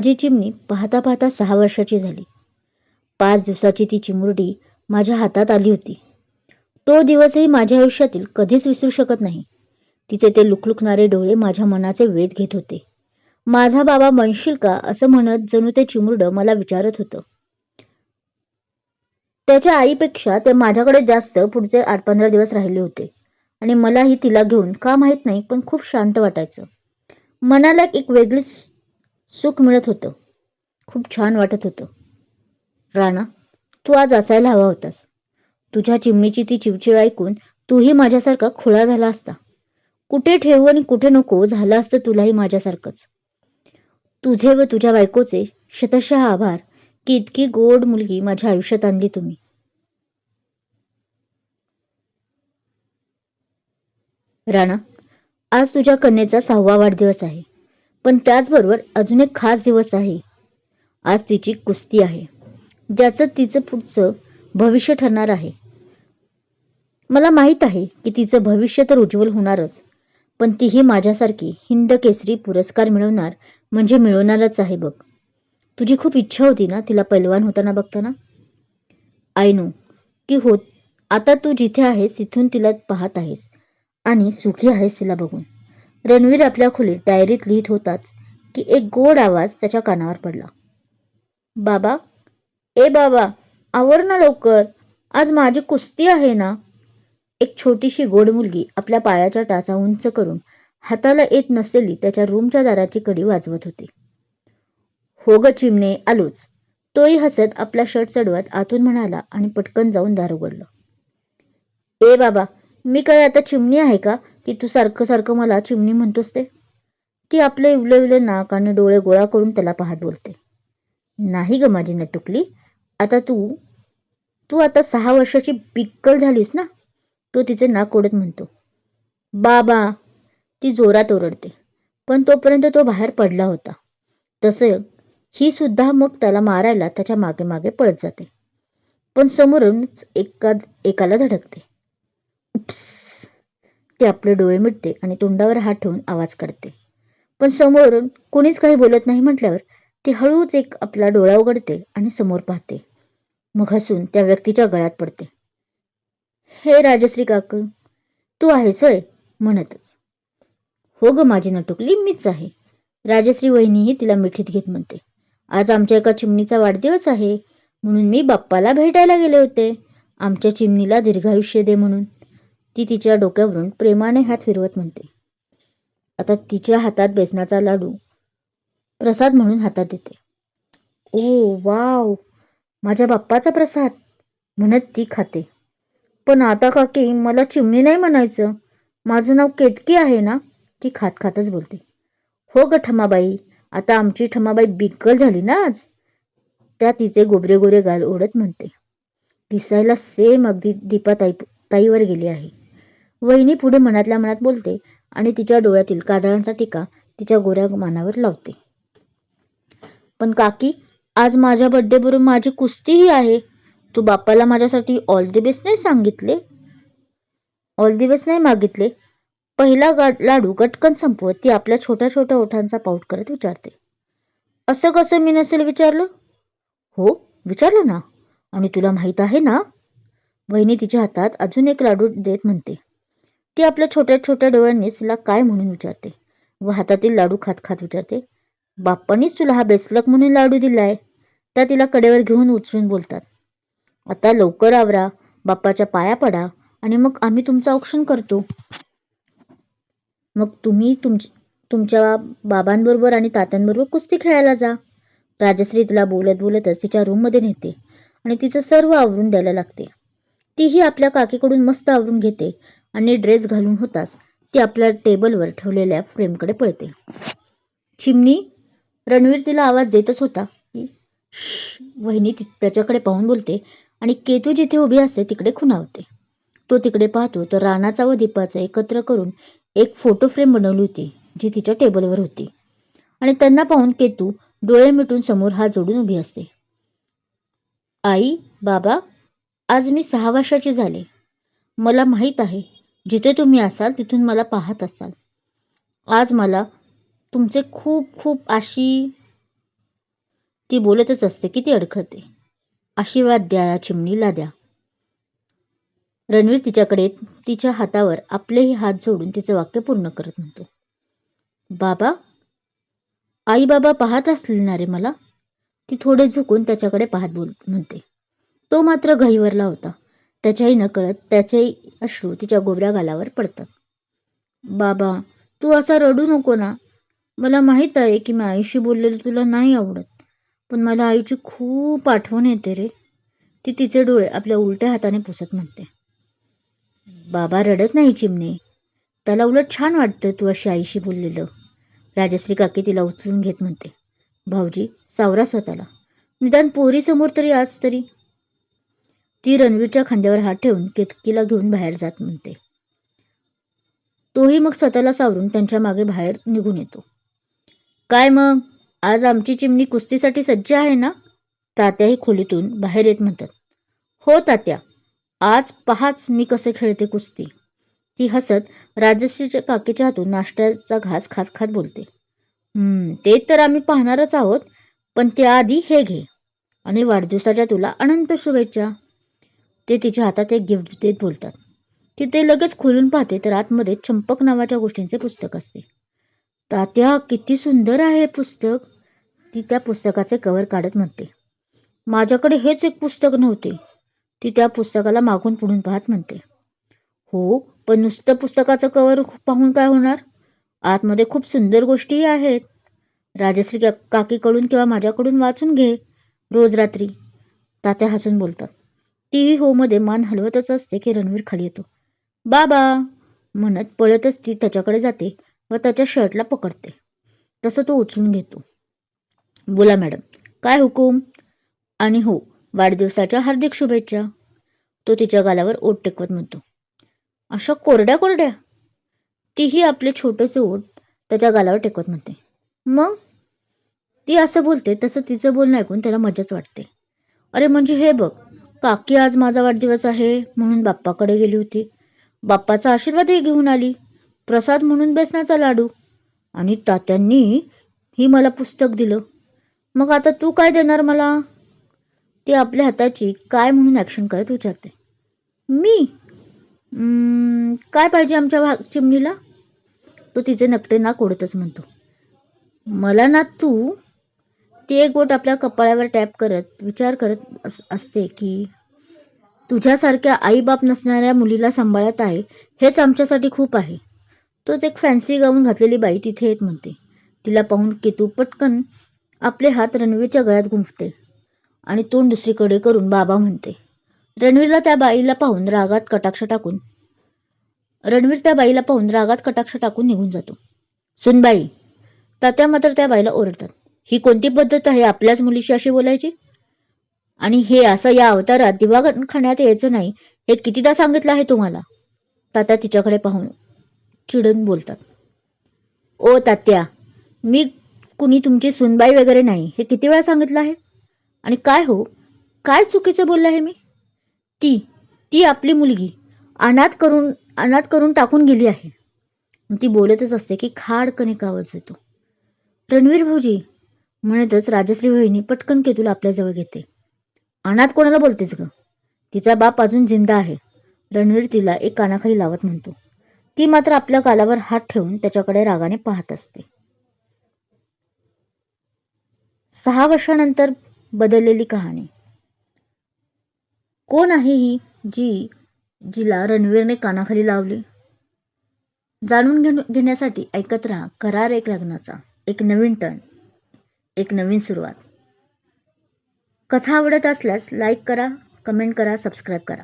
माझी चिमणी पाहता पाहता सहा वर्षाची झाली. पाच दिवसाची ती चिमुरडी माझ्या हातात आली होती. तो दिवसही माझ्या आयुष्यातील कधीच विसरू शकत नाही. तिचे ते लुकलुकणारे डोळे माझ्या मनाचे वेध घेत होते. माझा बाबा म्हणशील का असं म्हणत जणू ते चिमुरडं मला विचारत होतं. त्याच्या आईपेक्षा ते माझ्याकडे जास्त पुढचे आठ पंधरा दिवस राहिले होते आणि मलाही तिला घेऊन का माहीत नाही पण खूप शांत वाटायचं. मनाला एक वेगळीच सुख मिळत होतं. खूप छान वाटत होतं. राणा तू आज असायला हवा होतास. तुझ्या चिमणीची ती चिवचिव ऐकून तूही माझ्यासारखा खुळा झाला असता. कुठे ठेवू आणि कुठे नको झालं असतं तुलाही माझ्यासारखंच. तुझे व तुझ्या बायकोचे शतशः आभार की इतकी गोड मुलगी माझ्या आयुष्यात आणली तुम्ही. राणा आज तुझ्या कन्येचा सहावा वाढदिवस आहे. पण त्याचबरोबर अजून एक खास दिवस आहे. आज तिची कुस्ती आहे. ज्याचं तिचं पुढचं भविष्य ठरणार आहे. मला माहीत आहे की तिचं भविष्य तर उज्ज्वल होणारच पण तीही माझ्यासारखी हिंद केसरी पुरस्कार मिळवणार म्हणजे मिळवणारच आहे बघ. तुझी खूप इच्छा होती ना तिला पैलवान होताना बघताना? आय नो की होत आता तू जिथे आहेस तिथून तिला पाहत आहेस आणि सुखी आहेस तिला बघून. रणवीर आपल्या खोलीत डायरीत लिहित होताच की एक गोड आवाज त्याच्या कानावर पडला. बाबा ए बाबा आवर ना लवकर. आज माझी कुस्ती आहे ना? एक छोटीशी गोड मुलगी आपल्या पायाच्या टाचा उंच करून हाताला येत नसलेली त्याच्या रूमच्या दाराची कडी वाजवत होती. हो ग चिमणे आलोच. तोही हसत आपला शर्ट चढवत आतून म्हणाला आणि पटकन जाऊन दार उघडलं. ए बाबा मी काय आता चिमणी आहे का? की तू सारखं सारखं मला चिमणी म्हणतोस ते? ती आपले इवले इवले नाक आणि डोळे गोळा करून त्याला पाहत बोलते. नाही ग माझी नटुकली आता तू तू आता सहा वर्षाची बिक्कल झालीस ना? तो तिचे नाक ओढत म्हणतो. बाबा ती जोरात ओरडते. पण तोपर्यंत तो बाहेर पडला होता. तसं ही सुद्धा मग त्याला मारायला त्याच्यामागे मागे पळत जाते. पण समोरूनच एका एकाला धडकते. उप्स! ते आपले डोळे मिटते आणि तोंडावर हात ठेवून आवाज काढते. पण समोरून कोणीच काही बोलत नाही म्हटल्यावर ती हळूच एक आपला डोळा उघडते आणि समोर पाहते. मग हसून त्या व्यक्तीच्या गळ्यात पडते. हे राजश्री काकू तू आहेस होय? म्हणतच. हो ग माझी नटुकली मीच आहे. राजश्री वहिनीही तिला मिठीत घेत म्हणते. आज आमच्या एका चिमणीचा वाढदिवस आहे म्हणून मी बाप्पाला भेटायला गेले होते. आमच्या चिमणीला दीर्घायुष्य दे म्हणून. ती तिच्या डोक्यावरून प्रेमाने हात फिरवत म्हणते. आता तिच्या हातात बेसनाचा लाडू प्रसाद म्हणून हातात देते. Oh wow! माझ्या बाप्पाचा प्रसाद! म्हणत ती खाते. पण आता काकी मला चिमणी नाही म्हणायचं. माझं नाव केतकी आहे ना? ती खात खातच बोलते. हो ग ठमाबाई आता आमची ठमाबाई बिक्कल झाली ना आज? त्या तिचे गोबरे गोरे गाल ओढत म्हणते. दिसायला सेम अगदी दीपा ताई ताईवर गेली आहे. वहिनी पुढे मनातल्या मनात बोलते आणि तिच्या डोळ्यातील काजळांचा टीका तिच्या गोऱ्या मानावर लावते. पण काकी आज माझ्या बड्डे बरोबर माझी कुस्तीही आहे. तू बाप्पाला माझ्यासाठी ऑल दी बेस्ट नाही सांगितले? ऑल दी बेस्ट नाही मागितले. पहिला गा- लाडू गटकन संपवत ती आपल्या छोट्या छोट्या ओठांचा पाऊट करत विचारते. असं कसं मी नसेल विचारलं? हो विचारलं ना. आणि तुला माहीत आहे ना? वहिनी तिच्या हातात अजून एक लाडू देत म्हणते. ती आपल्या छोट्या छोट्या डोळ्यांनी तिला काय म्हणून विचारते? व हातातील लाडू खात खात विचारते बाप्पानीच तुला हा बेसलक म्हणून लाडू दिलाय? त्या तिला कडेवर घेऊन उचलून बोलतात आता लवकर आवरा बाप्पाच्या पाया पडा आणि मग आम्ही तुमचं औक्षण करतो. मग तुम्ही तुमच तुमच्या बाबांबरोबर आणि तात्यांबरोबर कुस्ती खेळायला जा. राजश्री तिला बोलत बोलतच तिच्या रूममध्ये नेते आणि तिचं सर्व आवरून द्यायला लागते. तीही आपल्या काकीकडून मस्त आवरून घेते आणि ड्रेस घालून होताच ती आपल्या टेबलवर ठेवलेल्या फ्रेमकडे पळते. चिमणी रणवीर तिला आवाज देतच होता. वहिनी त्याच्याकडे पाहून बोलते आणि केतू जिथे उभी असते तिकडे खुणावते. तो तिकडे पाहतो तर राणाचा व दीपाचा एकत्र करून एक फोटो फ्रेम बनवली होती जी तिच्या टेबलवर होती. आणि त्यांना पाहून केतू डोळे मिटून समोर हात जोडून उभी असते. आई बाबा आज मी सहा वर्षाची झाले. मला माहीत आहे जिथे तुम्ही असाल तिथून मला पाहत असाल. आज मला तुमचे खूप खूप अशी ती बोलतच असते किती अडखळते आशीर्वाद द्या चिमणीला द्या. रणवीर तिच्याकडे तिच्या हातावर आपलेही हात जोडून तिचं वाक्य पूर्ण करत म्हणतो. बाबा आई बाबा पाहत असले रे मला? ती थोडे झुकून त्याच्याकडे पाहत बोल म्हणते. तो मात्र घाईवरला होता. त्याच्याही नकळत त्याचेही अश्रू तिच्या गोबऱ्या गालावर पडतात. बाबा तू असा रडू नको ना. मला माहीत आहे की मी आईशी बोललेलं तुला नाही आवडत पण मला आईची खूप आठवण येते रे. ती तिचे डोळे आपल्या उलट्या हाताने पुसत म्हणते. बाबा रडत नाही चिमणे. त्याला उलट छान वाटतं तू अशी आईशी बोललेलं. राजश्री काकी तिला उचलून घेत म्हणते. भाऊजी सावरा स्वतःला. निदान पोरीसमोर तरी आज तरी. ती रणवीरच्या खांद्यावर हात ठेवून केतकीला घेऊन बाहेर जात म्हणते. तोही मग स्वतःला सावरून त्यांच्या मागे बाहेर निघून येतो. काय मग? आज आमची चिमणी कुस्तीसाठी सज्ज आहे ना? तात्याही खोलीतून बाहेर येत म्हणतात. हो तात्या आज पहाच मी कसे खेळते कुस्ती. ती हसत राजश्रीच्या काकीच्या हातून नाश्त्याचा घास खात खात बोलते. हम्म ते तर आम्ही पाहणारच आहोत पण त्याआधी हे घे आणि वाढदिवसाच्या तुला अनंत शुभेच्छा. ते तिच्या हातात एक गिफ्ट देत बोलतात. ती ते लगेच खोलून पाहते तर आतमध्ये चंपक नावाच्या गोष्टींचे पुस्तक असते. तात्या किती सुंदर आहे हे पुस्तक. ती त्या पुस्तकाचे कवर काढत म्हणते. माझ्याकडे हेच एक पुस्तक नव्हते. ती त्या पुस्तकाला मागून पुढून पाहत म्हणते. हो पण नुसतं पुस्तकाचं कवर पाहून काय होणार? आतमध्ये खूप सुंदर गोष्टीही आहेत. राजश्री का काकीकडून किंवा माझ्याकडून वाचून घे. रोज रात्री. तात्या हसून बोलतात. तीही हो मध्ये मान हलवतच असते की रणवीर खाली येतो. बाबा म्हणत पळतच ती त्याच्याकडे जाते व त्याच्या शर्टला पकडते. तसं तो उचलून घेतो. बोला मॅडम काय हुकूम? आणि हो वाढदिवसाच्या हार्दिक शुभेच्छा. तो तिच्या गालावर ओट टेकवत म्हणतो. अशा कोरड्या कोरड्या? तीही आपले छोटेसे ओठ त्याच्या गालावर टेकवत म्हणते. मग? ती असं बोलते तसं तिचं बोलणं ऐकून त्याला मजाच वाटते. अरे म्हणजे हे बघ काकी आज माझा वाढदिवस आहे म्हणून बाप्पाकडे गेली होती. बाप्पाचा आशीर्वादही घेऊन आली. प्रसाद म्हणून बेसनाचा लाडू. आणि तात्यांनी ही मला पुस्तक दिलं. मग आता तू काय देणार मला? ती आपल्या हाताची काय म्हणून ॲक्शन करत विचारते. मी? काय पाहिजे आमच्या भा चिमणीला? तो तिचे नकटे नाक ओढतच म्हणतो. मला ना तू ती एक बोट आपल्या कपाळावर टॅप करत विचार करत अस असते की तुझ्यासारख्या आईबाप नसणाऱ्या मुलीला सांभाळत आहे हेच आमच्यासाठी खूप आहे. तोच एक फॅन्सी गाऊन घातलेली बाई तिथे येत म्हणते. तिला पाहून केतू पटकन आपले हात रणवीरच्या गळ्यात गुंफते आणि तोंड दुसरीकडे करून बाबा म्हणते. रणवीरला त्या बाईला पाहून रागात कटाक्ष टाकून रणवीर त्या बाईला पाहून रागात कटाक्ष टाकून निघून जातो. सुनबाई तात्या मात्र त्या बाईला ओरडतात. ही कोणती पद्धत आहे आपल्याच मुलीशी अशी बोलायची? आणि हे असं या अवतारात दिवागण खाण्यात यायचं नाही हे कितीदा सांगितलं आहे तुम्हाला? तात्या तिच्याकडे पाहून चिडून बोलतात. ओ तात्या मी कुणी तुमची सुनबाई वगैरे नाही हे किती वेळा सांगितलं आहे? आणि काय हो? काय चुकीचं बोललं आहे मी? ती ती आपली मुलगी अनाथ करून अनाथ करून टाकून गेली आहे. ती बोलतच असते की खाडकने आवाज येतो. रणवीर भाऊजी म्हणतच राजश्री वहिनी पटकन केतूला आपल्याजवळ घेते. अनाथ कोणाला बोलतेस ग? तिचा बाप अजून जिंदा आहे. रणवीर तिला एक कानाखाली लावत म्हणतो. ती मात्र आपल्या गालावर हात ठेवून त्याच्याकडे रागाने पाहत असते. सहा वर्षानंतर बदललेली कहाणी. कोण आहे ही जी जिला रणवीरने कानाखाली लावली? जाणून घेण्यासाठी ऐकत राहा करार एक लग्नाचा एक नवीन टर्न एक नवीन सुरुवात. कथा आवडत असल्यास लाईक करा कमेंट करा सबस्क्राईब करा.